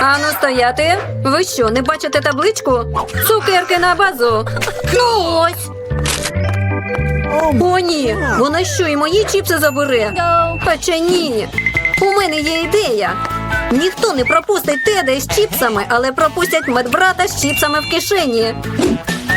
Ану стояти. Ви що, не бачите табличку? Цукерки на базу. Ну ось. О, ні. Вона що, і мої чіпси забере? Хоча ні. У мене є ідея. Ніхто не пропустить Теда з чіпсами, але пропустять медбрата з чіпсами в кишені.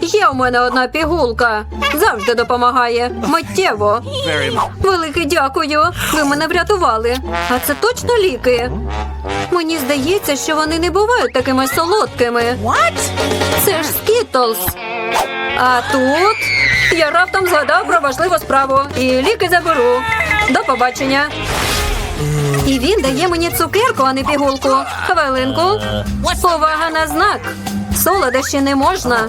Є у мене одна пігулка. Завжди допомагає. Миттєво. Велике дякую. Ви мене врятували. А це точно ліки. Мені здається, що вони не бувають такими солодкими. Це ж Скітлз. А тут я раптом згадав про важливу справу і ліки заберу. До побачення. І він дає мені цукерку, а не пігулку. Хвилинку. Увага на знак. Солодощі не можна.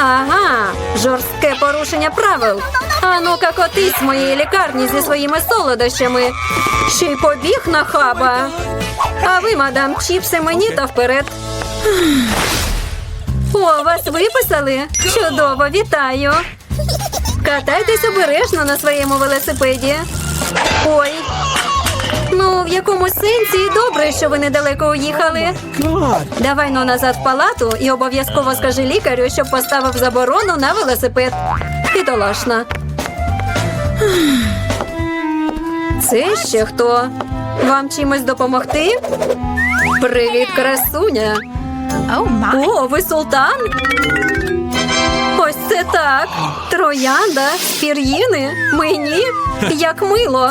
Ага, жорстке порушення правил. А ну-ка котись моєї лікарні зі своїми солодощами. Ще й побіг на хаба. А ви, мадам, чіпси мені та вперед. О, вас виписали? Чудово, вітаю. Катайтесь обережно на своєму велосипеді. Ой. Ну, в якому сенсі добре, що ви недалеко уїхали. Давай ну назад в палату і обов'язково скажи лікарю, щоб поставив заборону на велосипед. Бідолашна. Це ще хто? Вам чимось допомогти? Привіт, красуня. О, ви султан? Ось це так. Троянда, пір'їни, мені. Як мило.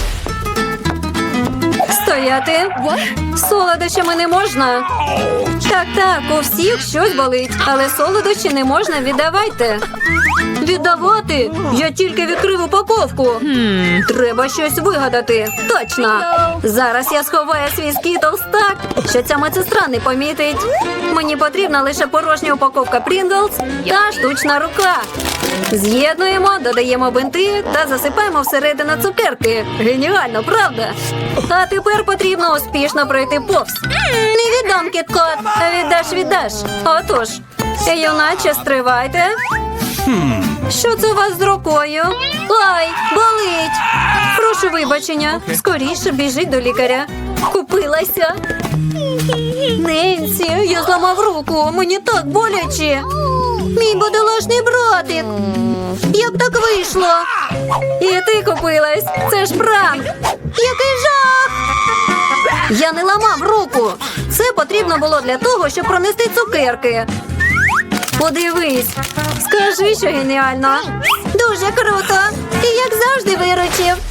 Стояти. Солодощами не можна. Так, так, у всіх щось болить, але солодощі не можна віддавайте. Віддавати? Я тільки відкрив упаковку. Треба щось вигадати. Точно. Зараз я сховаю свій скітлс так, що ця медсестра не помітить. Мені потрібна лише порожня упаковка Pringles та штучна рука. З'єднуємо, додаємо бинти та засипаємо всередину цукерки. Геніально, правда? А тепер потрібно успішно пройти повз. Не віддам кіткот, віддаш, віддаш. Отож, юначе стривайте. Що це у вас з рукою? Ай, болить. Прошу вибачення. Скоріше біжіть до лікаря. Купилася. Ненсі, я зламав руку. Мені так боляче. Мій бодолашний братик. Як так вийшло? І ти купилась. Це ж пранк. Який жах! Я не ламав руку. Це потрібно було для того, щоб пронести цукерки. Подивись, скажи, що геніально. Дуже круто. І як завжди виручив.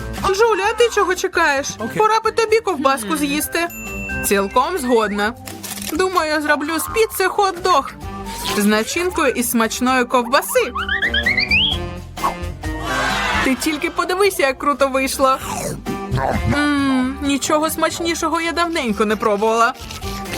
Джуля, а ти чого чекаєш? Пора би тобі ковбаску з'їсти. Цілком згодна. Думаю, зроблю з піци хот-дог з начинкою із смачної ковбаси. Ти тільки подивися, як круто вийшло. Мм, нічого смачнішого я давненько не пробувала.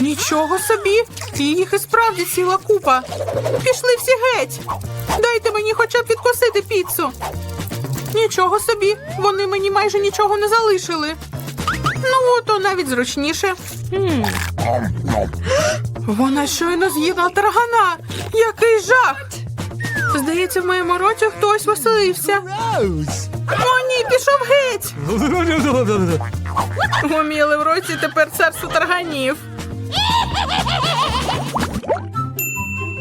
Нічого собі, їх і справді ціла купа. Пішли всі геть. Дайте мені хоча б відкусити піцу. Нічого собі, вони мені майже нічого не залишили. Ну, то навіть зручніше. Вона щойно з'їла таргана. Який жах! Здається, в моєму роті хтось веселився. О, ні, пішов геть. Гуміли в році тепер царство тарганів.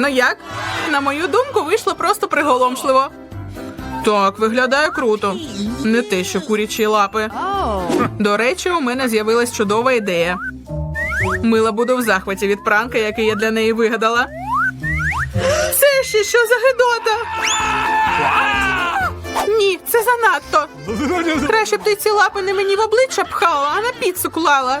Ну як? На мою думку, вийшло просто приголомшливо. Так, виглядає круто. Не те, що курячі лапи. До речі, у мене з'явилась чудова ідея. Мила буду в захваті від пранка, який я для неї вигадала. Це ще що за гидота? Ні, це занадто. Краще б ти ці лапи не мені в обличчя пхала, а на піцу клала.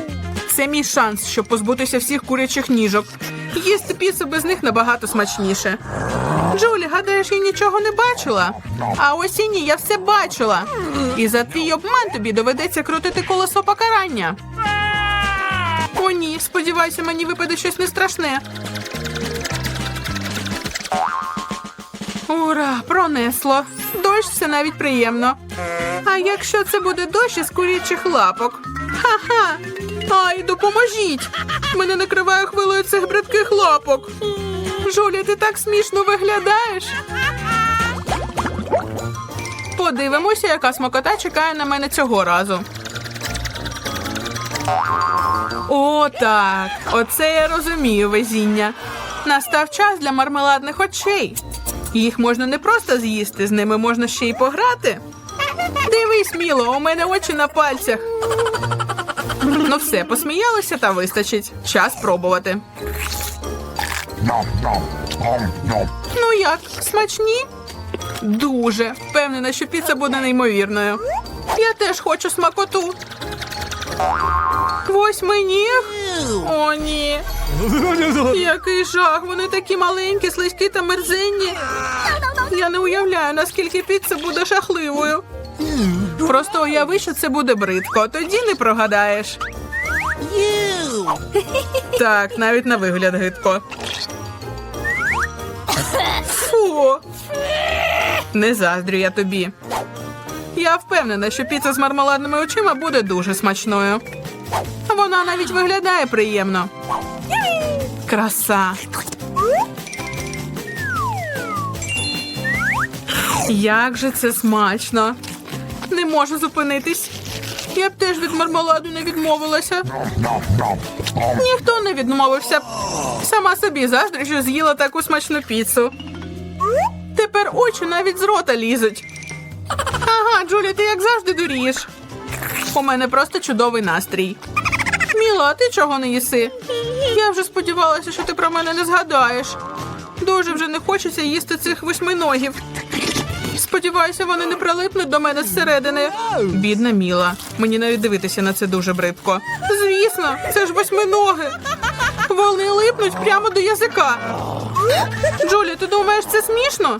Це мій шанс, щоб позбутися всіх курячих ніжок. Їсти піцу без них набагато смачніше. Джулі, гадаєш, я нічого не бачила? А ось і ні, я все бачила. І за твій обман тобі доведеться крутити колесо покарання. О, ні, сподіваюся, мені випаде щось не страшне. Ура, пронесло. Дощ це навіть приємно. А якщо це буде дощ із курячих лапок? Ха-ха! Ай, допоможіть! Мене накриває хвилою цих бридких лапок. Жуля, ти так смішно виглядаєш. Подивимося, яка смакота чекає на мене цього разу. О, так. Оце я розумію везіння. Настав час для мармеладних очей. Їх можна не просто з'їсти, з ними можна ще й пограти. Дивись, міло, у мене очі на пальцях. Ну все, посміялися та вистачить. Час пробувати. Ну як, смачні? Дуже впевнена, що піца буде неймовірною. Я теж хочу смакоту. Восьминіг? О, ні. Який жах, вони такі маленькі, слизькі та мерзенні. Я не уявляю, наскільки піца буде жахливою. Просто уяви, що це буде бридко, тоді не прогадаєш. Так, навіть на вигляд гидко. Фу. Не заздрю я тобі. Я впевнена, що піца з мармеладними очима буде дуже смачною. Вона навіть виглядає приємно. Краса. Як же це смачно. Не можу зупинитись. Я б теж від мармеладу не відмовилася. Ніхто не відмовився. Сама собі заздрю, що з'їла таку смачну піцу. Тепер очі навіть з рота лізуть. Ага, Джулі, ти як завжди дурієш. У мене просто чудовий настрій. Міла, а ти чого не їси? Я вже сподівалася, що ти про мене не згадаєш. Дуже вже не хочеться їсти цих восьминогів. Сподіваюся, вони не прилипнуть до мене зсередини. Бідна Міла. Мені навіть дивитися на це дуже бридко. Звісно, це ж восьминоги. Вони липнуть прямо до язика. Джулі, ти думаєш, це смішно?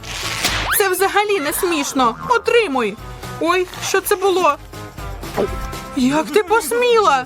Це взагалі не смішно. Отримуй. Ой, що це було? Як ти посміла?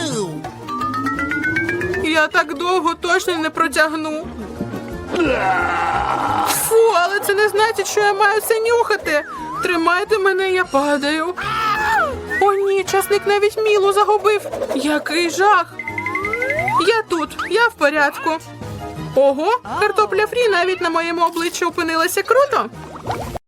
Я так довго точно не протягну. Фу, але це не значить, що я маю це нюхати. Тримайте мене, я падаю. О, ні, часник навіть мілу загубив. Який жах. Я тут, я в порядку. Ого, картопля фрі навіть на моєму обличчі опинилася круто.